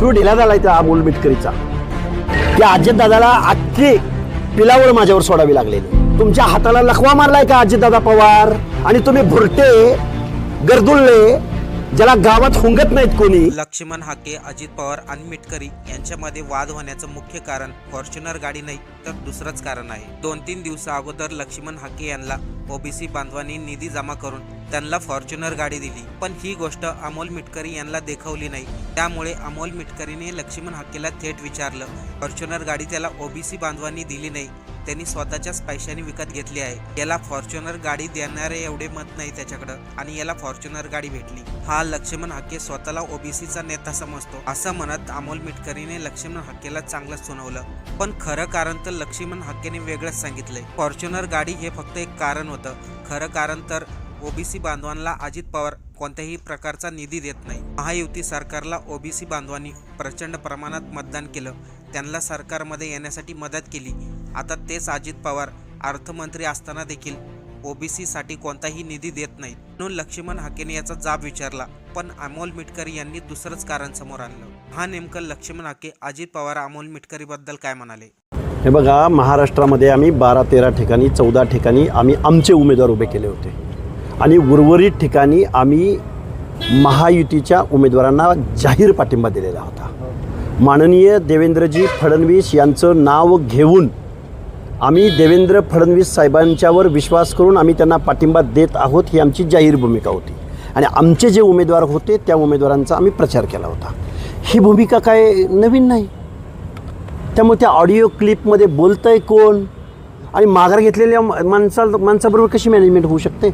Screw ढिला झालाय त्या अमोल मिटकरीचा. त्या अजितदादाला अख्खी पिलावळ माझ्यावर सोडावी लागलेली. तुमच्या हाताला लखवा मारलाय का अजितदादा पवार? आणि तुम्ही भुरटे गर्दुल्ले ज्याला गावात हुंगत नाहीत कोणी. लक्ष्मण हाके अजित पवार आणि मिटकरी यांच्यामध्ये वाद होण्याचं मुख्य कारण फॉर्च्युनर गाडी नाही तर दुसरंच कारण आहे. दोन तीन दिवसा अगोदर लक्ष्मण हाके यांना ओबीसी बांधवांनी निधी जमा करून त्यांना फॉर्च्युनर गाडी दिली. पण ही गोष्ट अमोल मिटकरी यांना देखवली नाही. त्यामुळे अमोल मिटकरीने लक्ष्मण हाकेला थेट विचारलं. फॉर्च्युनर गाडी त्याला ओबीसी बांधवांनी दिली नाही. त्यांनी स्वतःच्याच पैशाने विकत घेतली आहे. याला फॉर्च्युनर गाडी देणारे एवढे मत नाही त्याच्याकडं आणि याला फॉर्च्युनर गाडी भेटली. हा लक्ष्मण हक्के स्वतःला ओबीसीचा नेता समजतो असं म्हणत अमोल मिटकरीने लक्ष्मण हक्केला चांगलंच सुनावलं. पण खरं कारण तर लक्ष्मण हक्केने वेगळंच सांगितलंय. फॉर्च्युनर गाडी हे फक्त एक कारण होतं. खरं कारण तर ओबीसी बांधवांना अजित पवार कोणत्याही प्रकारचा निधी देत नाही. महायुती सरकारला ओबीसी बांधवांनी प्रचंड प्रमाणात मतदान केलं. त्यांना सरकारमध्ये येण्यासाठी मदत केली. आता तेच अजित पवार अर्थमंत्री असताना देखील ओबीसीसाठी कोणताही निधी देत नाहीत. म्हणून लक्ष्मण हाकेने याचा जाब विचारला. पण अमोल मिटकरी यांनी दुसरंच कारण समोर आणलं. हा नेमकं लक्ष्मण हाके अजित पवार अमोल मिटकरी बद्दल काय म्हणाले? हे बघा महाराष्ट्रामध्ये आम्ही बारा तेरा ठिकाणी चौदा ठिकाणी आम्ही आमचे उमेदवार उभे केले होते. आणि उर्वरित ठिकाणी आम्ही महायुतीच्या उमेदवारांना जाहीर पाठिंबा दिलेला होता. माननीय देवेंद्रजी फडणवीस यांचं नाव घेऊन आम्ही देवेंद्र फडणवीस साहेबांच्यावर विश्वास करून आम्ही त्यांना पाठिंबा देत आहोत ही आमची जाहीर भूमिका होती. आणि आमचे जे उमेदवार होते त्या उमेदवारांचा आम्ही प्रचार केला होता. ही भूमिका काय नवीन नाही. त्यामुळे त्या ऑडिओ क्लिपमध्ये बोलतंय कोण? आणि माघार घेतलेल्या माणसा माणसाबरोबर कशी मॅनेजमेंट होऊ शकते?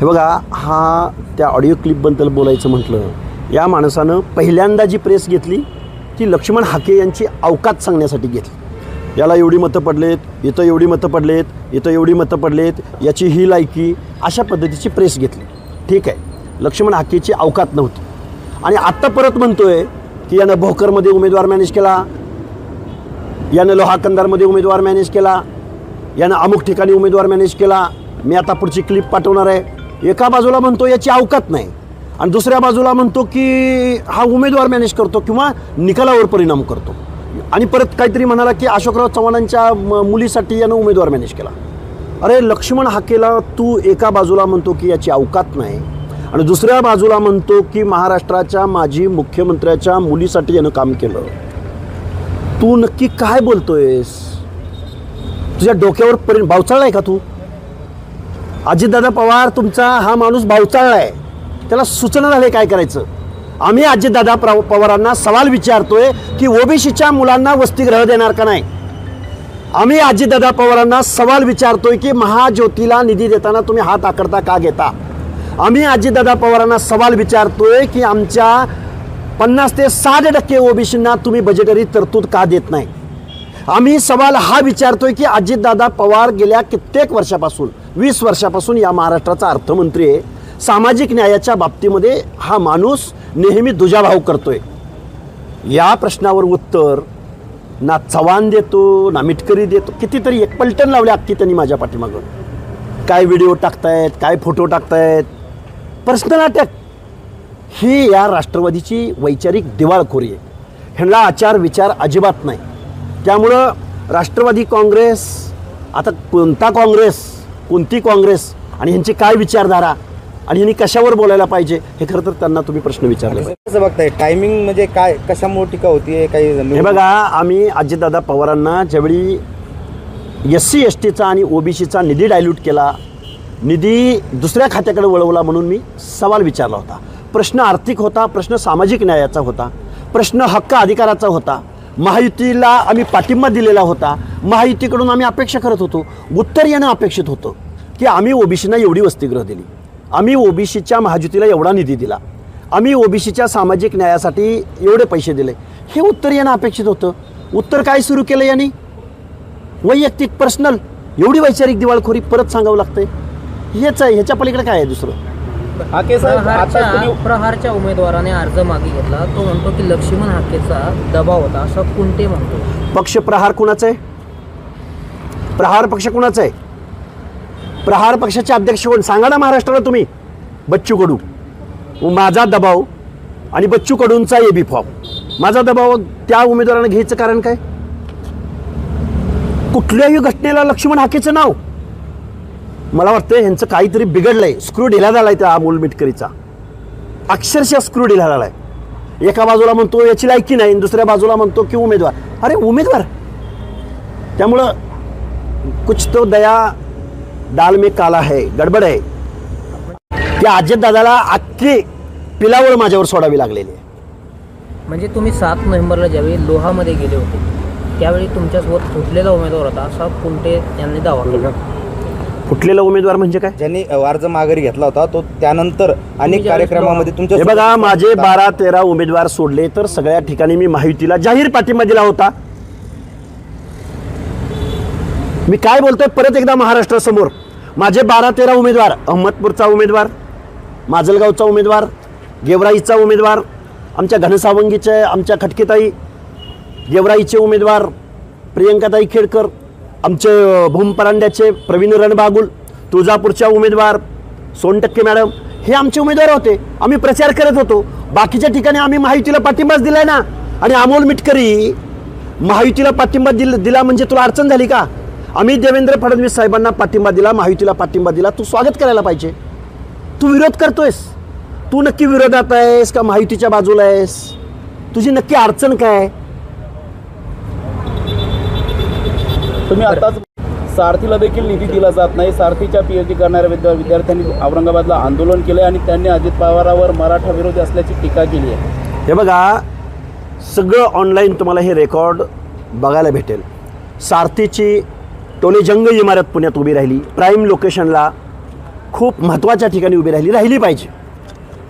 हे बघा हा त्या ऑडिओ क्लिपबद्दल बोलायचं म्हटलं या माणसानं पहिल्यांदा जी प्रेस घेतली ती लक्ष्मण हाके यांची अवकात सांगण्यासाठी घेतली. याला एवढी मतं पडलेत इथं एवढी मतं पडलेत इथं एवढी मतं पडलेत याची ही लायकी अशा पद्धतीची प्रेस घेतली. ठीक आहे. लक्ष्मण हाकेची अवकात नव्हती. आणि आत्ता परत म्हणतो आहे की यानं भोकरमध्ये उमेदवार मॅनेज केला यानं लोहा कंदारमध्ये उमेदवार मॅनेज केला यानं अमुक ठिकाणी उमेदवार मॅनेज केला. मी आता पुढची क्लिप पाठवणार आहे. एका बाजूला म्हणतो याची अवकात नाही. आणि दुसऱ्या बाजूला म्हणतो की हा उमेदवार मॅनेज करतो किंवा निकालावर परिणाम करतो. आणि परत काहीतरी म्हणाला की अशोकराव चव्हाणांच्या म- मुलीसाठी यानं उमेदवार मॅनेज केला. अरे लक्ष्मण हाकेला तू एका बाजूला म्हणतो की याची अवकात नाही आणि दुसऱ्या बाजूला म्हणतो की महाराष्ट्राच्या माजी मुख्यमंत्र्याच्या मुलीसाठी यानं काम केलं. तू नक्की काय बोलतोयस? तुझ्या डोक्यावर परि भावचाळलाय का तू? अजितदादा पवार तुमचा हा माणूस भावचाळलाय. त्याला सूचना झाले काय करायचं? आम्ही अजितदादा प्र- पवारांना सवाल विचारतोय की ओबीसीच्या मुलांना वसतिगृह देणार का नाही? आम्ही अजितदादा पवारांना सवाल विचारतोय की महाज्योतीला निधी देताना तुम्ही हात आकडता का घेता? आम्ही अजितदादा पवारांना सवाल विचारतोय की आमच्या पन्नास ते साठ टक्के ओबीसींना तुम्ही बजेटरी तरतूद का देत नाही? आम्ही सवाल हा विचारतोय की अजितदादा पवार गेल्या कित्येक वर्षापासून वीस वर्षापासून या महाराष्ट्राचा अर्थमंत्री आहे. सामाजिक न्यायाच्या बाबतीमध्ये हा माणूस नेहमी दुजाभाव करतोय. या प्रश्नावर उत्तर ना चव्हाण देतो ना मिटकरी देतो कितीतरी एक पलटण लावले अख्खी त्यांनी माझ्या पाठीमागं. काय व्हिडिओ टाकतायत काय फोटो टाकतायत पर्सनल अटॅक ही या राष्ट्रवादीची वैचारिक दिवाळखोरी आहे. ह्यांना आचार विचार अजिबात नाही. त्यामुळं राष्ट्रवादी काँग्रेस आता कोणता काँग्रेस कोणती काँग्रेस आणि ह्यांची काय विचारधारा आणि ह्यांनी कशावर बोलायला पाहिजे हे खरं तर त्यांना तुम्ही प्रश्न विचारले कसं बघताय टायमिंग म्हणजे काय कशामुळे टीका होतीये काही हे बघा आम्ही अजितदादा पवारांना ज्यावेळी एस सी एस टीचा आणि ओबीसीचा निधी डायल्यूट केला निधी दुसऱ्या खात्याकडे वळवला म्हणून मी सवाल विचारला होता. प्रश्न आर्थिक होता प्रश्न सामाजिक न्यायाचा होता प्रश्न हक्क अधिकाराचा होता महायुतीला आम्ही पाठिंबा दिलेला होता महायुतीकडून आम्ही अपेक्षा करत होतो उत्तर येणं अपेक्षित होतं की आम्ही ओबीसीना एवढी वसतिगृह दिली. आम्ही ओबीसीच्या महायुतीला एवढा निधी दिला. आम्ही ओबीसीच्या सामाजिक न्यायासाठी एवढे पैसे दिले. हे उत्तर येणं अपेक्षित होतं. उत्तर काय सुरू केलं यांनी? वैयक्तिक पर्सनल. एवढी वैचारिक दिवाळखोरी परत सांगावं लागतंय. हेच आहे. ह्याच्या पलीकडे काय आहे दुसरं? हाके साहेब आता प्रहारच्या तुम्ही प्रहारच्या उमेदवाराने अर्ज मागे घेतला. तो म्हणतो की लक्ष्मण हाकेचा दबाव होता. असं कोणते म्हणतो. पक्ष प्रहार कुणाचं आहे? प्रहार पक्ष कुणाचं आहे? प्रहार पक्षाचे अध्यक्ष कोण? सांगा ना महाराष्ट्राला तुम्ही. बच्चू कडू. माझा दबाव आणि बच्चू कडूंचा ए बी फॉर्म. माझा दबाव त्या उमेदवारानं घ्यायचं कारण काय? कुठल्याही घटनेला लक्ष्मण हाकेचं नाव. मला वाटतं ह्यांचं काहीतरी बिघडलंय. स्क्रू ढिला झालाय त्या अमोल मिटकरीचा. अक्षरशः स्क्रू ढिला झालाय. एका बाजूला म्हणतो याची लायकी नाही. दुसऱ्या बाजूला म्हणतो की उमेदवार. अरे उमेदवार. त्यामुळं कुछ तो दया दाल में काला है गडबड आहे त्या अजित दादाला अख्खी पिलावळ माझ्यावर सोडावी लागलेली आहे? म्हणजे तुम्ही सात नोव्हेंबरला ज्यावेळी लोहामध्ये गेले होते त्यावेळी तुमच्यासोबत फुटलेला उमेदवार होता असा कुंटे यांनी दावा केला. फुटलेला उमेदवार म्हणजे काय? ज्यांनी अ, अर्ज माघारी घेतला होता तो त्यानंतर अनेक ज्यावेळेस कार्यक्रमामध्ये तुमच्या हे बघा माझे बारा तेरा उमेदवार सोडले तर सगळ्या ठिकाणी मी माहितीला जाहीर पाठिंबा दिला होता. मी काय बोलतोय परत एकदा महाराष्ट्रासमोर. माझे बारा तेरा उमेदवार अहमदपूरचा उमेदवार माजलगावचा उमेदवार गेवराईचा उमेदवार आमच्या घनसावंगीचे आमच्या खटकेताई गेवराईचे उमेदवार प्रियंकाताई खेडकर आमचे भूमपरांड्याचे प्रवीण रणबागुल तुळजापूरच्या उमेदवार सोनटक्के मॅडम हे आमचे उमेदवार होते. आम्ही प्रचार करत होतो. बाकीच्या ठिकाणी आम्ही महायुतीला पाठिंबाच दिलाय ना. आणि अमोल मिटकरी महायुतीला पाठिंबा दिल दिला म्हणजे तुला अडचण झाली का? आम्ही देवेंद्र फडणवीस साहेबांना पाठिंबा दिला महायुतीला पाठिंबा दिला. तू स्वागत करायला पाहिजे. तू विरोध करतोयस. तू नक्की विरोधात आहेस का महायुतीच्या बाजूला आहेस? तुझी नक्की अडचण काय? तुम्ही आताच सारथीला देखील निधी दिला जात नाही. सारथीच्या पी एच डी करणाऱ्या विद्या विद्यार्थ्यांनी औरंगाबादला आंदोलन केले आणि त्यांनी अजित पवारावर मराठा विरोधी असल्याची टीका केली आहे. हे बघा सगळं ऑनलाईन तुम्हाला हे रेकॉर्ड बघायला भेटेल. सारथीची टोलेजंग इमारत पुण्यात उभी राहिली. प्राईम लोकेशनला खूप महत्त्वाच्या ठिकाणी उभी राहिली राहिली पाहिजे.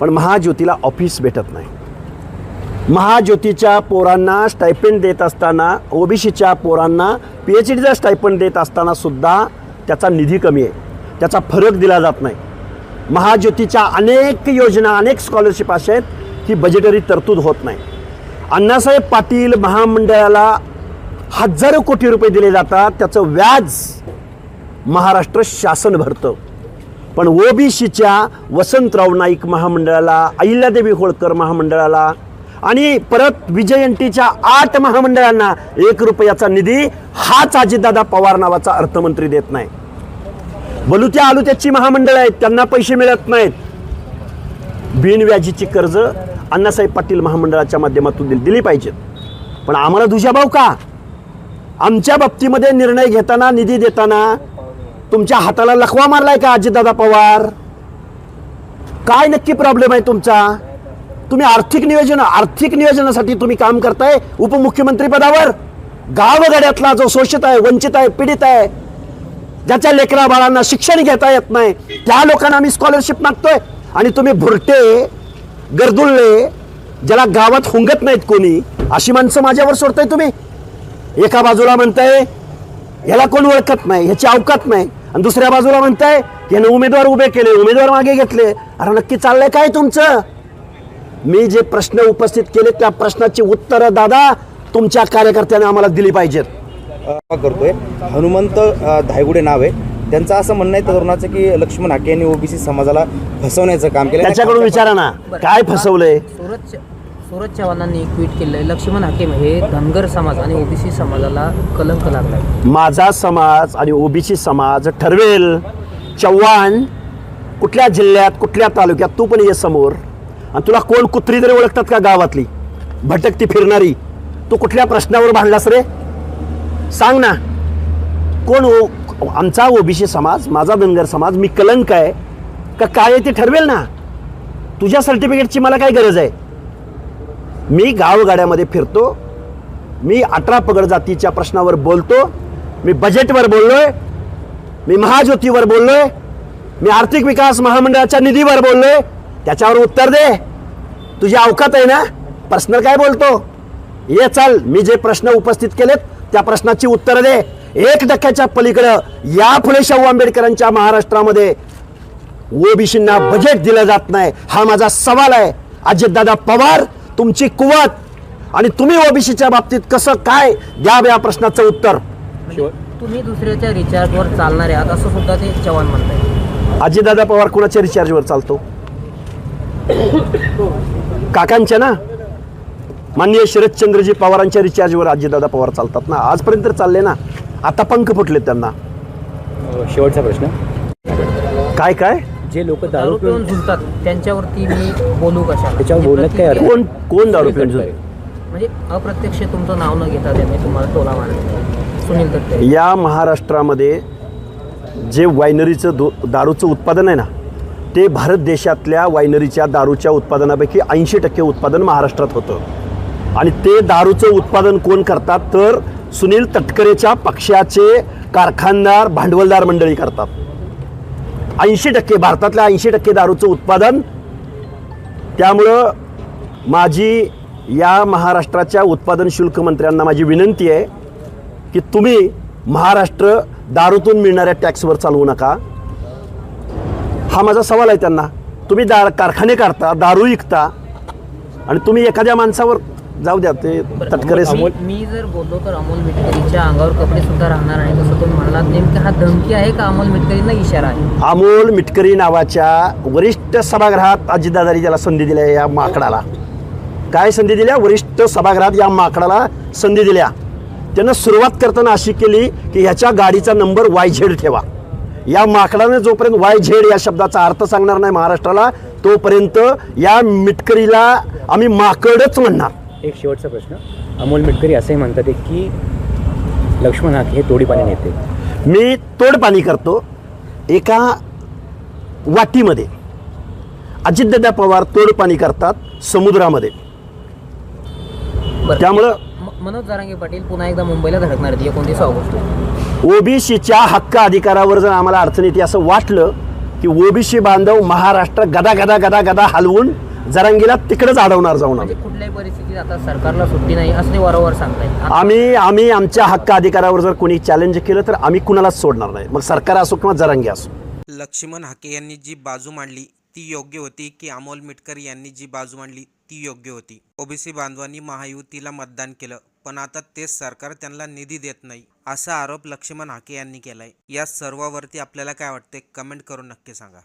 पण महाज्योतीला ऑफिस भेटत नाही. महाज्योतीच्या पोरांना स्टायपेंड देत असताना ओबीसीच्या पोरांना पी एच डीचा स्टायपंड देत असताना सुद्धा त्याचा निधी कमी आहे. त्याचा फरक दिला जात नाही. महाज्योतीच्या अनेक योजना अनेक स्कॉलरशिप अशा आहेत की बजेटरी तरतूद होत नाही. अण्णासाहेब पाटील महामंडळाला हजारो कोटी रुपये दिले जातात त्याचं व्याज महाराष्ट्र शासन भरतं. पण ओबीसीच्या वसंतराव नाईक महामंडळाला अहिल्यादेवी होळकर महामंडळाला आणि परत विजयंतीच्या आठ महामंडळांना एक रुपयाचा निधी हाच अजितदादा पवार नावाचा अर्थमंत्री देत नाही बलुत्या आलुत्याची महामंडळ आहेत त्यांना पैसे मिळत नाहीत. बिनव्याजीची कर्ज अण्णासाहेब पाटील महामंडळाच्या माध्यमातून दिली दिली पाहिजेत. पण आम्हाला दुजाभाव का? आमच्या बाबतीमध्ये निर्णय घेताना निधी देताना तुमच्या हाताला लखवा मारलाय का अजितदादा पवार? काय नक्की प्रॉब्लेम आहे तुमचा? तुम्ही आर्थिक नियोजन आर्थिक नियोजनासाठी तुम्ही काम करताय उपमुख्यमंत्री पदावर. गावगड्यातला जो शोषित आहे वंचित आहे पीडित आहे ज्याच्या लेकरा बाळांना शिक्षण घेता येत नाही त्या लोकांना आम्ही स्कॉलरशिप मागतोय. आणि तुम्ही भुरटे गर्दुल्ले ज्याला गावात हुंगत नाहीत कोणी अशी माणसं माझ्यावर सोडताय तुम्ही. एका बाजूला म्हणताय ह्याला कोण ओळखत नाही ह्याची अवकात नाही. आणि दुसऱ्या बाजूला म्हणताय यानं उमेदवार उभे केले उमेदवार मागे घेतले. अरे नक्की चाललंय काय तुमचं? मी जे प्रश्न उपस्थित केले त्या प्रश्नाची उत्तरं दादा तुमच्या कार्यकर्त्याने आम्हाला दिली पाहिजेत. करतोय. हनुमंत धायगुडे नाव आहे. त्यांचं असं म्हणणं आहे तरुणाचं की लक्ष्मण हाके यांनी ओबीसी समाजाला फसवण्याचं काम केलं त्याच्याकडून विचारा ना काय फसवलंय? सूरज चव्हाणांनी ट्विट केलंय लक्ष्मण हाकेम हे धनगर समाज आणि ओबीसी समाजाला कलंक लागलाय. माझा समाज आणि ओबीसी समाज ठरवेल. चव्हाण कुठल्या जिल्ह्यात कुठल्या तालुक्यात तू पण ये समोर. आणि तुला कोण कुत्री तरी ओळखतात का गावातली? भटकती फिरणारी. तू कुठल्या प्रश्नावर भांडलास रे? सांग ना. कोण ओ आमचा ओबीसी समाज माझा धनगर समाज मी कलंक आहे. का काय आहे ते ठरवेल ना. तुझ्या सर्टिफिकेटची मला काय गरज आहे? मी गावगाड्यामध्ये फिरतो मी अठरा पगड जातीच्या प्रश्नावर बोलतो मी बजेटवर बोललोय मी महाज्योतीवर बोललोय मी आर्थिक विकास महामंडळाच्या निधीवर बोललोय त्याच्यावर उत्तर दे. तुझी अवकात आहे ना? पर्सनल काय बोलतो? ये चाल मी जे प्रश्न उपस्थित केलेत त्या प्रश्नाची उत्तरं दे. एक टक्क्याच्या पलीकडं या फुले शाहू आंबेडकरांच्या महाराष्ट्रामध्ये ओबीसींना बजेट दिलं जात नाही. हा माझा सवाल आहे. अजितदादा पवार तुमची कुवत आणि तुम्ही ओबीसीच्या बाबतीत कसं काय द्यावं या प्रश्नाचं उत्तर? म्हणजे तुम्ही दुसऱ्याच्या रिचार्जवर चालणारे आहात असं सुद्धा ते चव्हाण म्हणताय अजितदादा पवार कुणाच्या रिचार्जवर चालतो? काकांच्या ना? माननीय शरदचंद्रजी पवारांच्या रिचार्जवर अजितदादा पवार चालतात ना? आजपर्यंत तर चालले ना? आता पंख फुटलेत त्यांना. शेवटचा प्रश्न. काय काय? जे लोक दारू दारू पिऊन झुलतात त्यांच्यावरती मी बोलू कशा त्याच्यावर बोलण्यात काय अर्थ? कोण कोण दारू पिऊन झुलतं? म्हणजे अप्रत्यक्ष तुमचं नाव न घेता त्यांनी तुम्हाला टोला मारला. सुनील तटकरे या महाराष्ट्रामध्ये जे वायनरीचं दो दारूचं उत्पादन आहे ना ते भारत देशातल्या वायनरीच्या दारूच्या उत्पादनापैकी ऐंशी टक्के उत्पादन महाराष्ट्रात होतं. आणि ते दारूचं उत्पादन कोण करतात? तर सुनील तटकरेच्या पक्षाचे कारखानदार भांडवलदार मंडळी करतात. ऐंशी टक्के भारतातल्या ऐंशी टक्के दारूचं उत्पादन. त्यामुळं माझी या महाराष्ट्राच्या उत्पादन शुल्क मंत्र्यांना माझी विनंती आहे की तुम्ही महाराष्ट्र दारूतून मिळणाऱ्या टॅक्सवर चालवू नका. हा माझा सवाल आहे त्यांना. तुम्ही दार कारखाने काढता दारू विकता आणि तुम्ही एखाद्या माणसावर जाऊ द्या ते तटकरे मी मी जर बोललो तर अमोल मिटकरीच्या अंगावर कपडे सुद्धा राहणार नाही जसं तुम्ही म्हणालात. नेमकं हा धमकी आहे का अमोल मिटकरींना इशारा आहे? अमोल मिटकरी नावाच्या वरिष्ठ सभागृहात अजितदादारी त्याला संधी दिल्या या माकडाला. काय संधी दिल्या? वरिष्ठ सभागृहात या माकडाला संधी दिल्या. त्यानं सुरुवात करताना अशी केली की ह्याच्या गाडीचा नंबर वाय झेड ठेवा. या माकडाने जोपर्यंत वाय झेड या शब्दाचा अर्थ सांगणार नाही महाराष्ट्राला तोपर्यंत या मिटकरीला आम्ही माकडच म्हणणार. एक शेवटचा प्रश्न. अमोल मिटकरी असंही म्हणतात की लक्ष्मण हाके हे तोडीपाणी नेते. मी तोडपाणी करतो एका वाटीमध्ये. अजितदादा पवार तोडपाणी करतात समुद्रामध्ये. बरं. त्यामुळं म- मनोज जारांगे पाटील पुन्हा एकदा मुंबईला धडकणार आहेत. एकोणतीस ऑगस्ट. ओबीसीच्या हक्क अधिकारावर जर आम्हाला अडचण येते असं वाटलं की ओबीसी बांधव महाराष्ट्र गदा गदा गदा गदा हलवून जरांगीला तिकडेच अडवणार जाऊन म्हणजे आम्ही कुठल्याही परिस्थितीत आता सरकारला सुट्टी नाही असं ते वारंवार सांगतायत. आम्ही आम्ही आमच्या हक्क अधिकारावर जर कोणी चॅलेंज केलं तर आम्ही कुणालाच सोडणार नाही. मग सरकार असो किंवा जरांगी असो. लक्ष्मण हाके यांनी जी बाजू मांडली ती योग्य होती की अमोल मिटकर यांनी जी बाजू मांडली ती योग्य होती. ओबीसी बांधवांनी महायुतीला मतदान केलं पण आता तेच सरकार त्यांना निधी देत नाही असा आरोप लक्ष्मण हाके यांनी केलाय. या सर्वावरती आपल्याला काय वाटते कमेंट करून नक्की सांगा.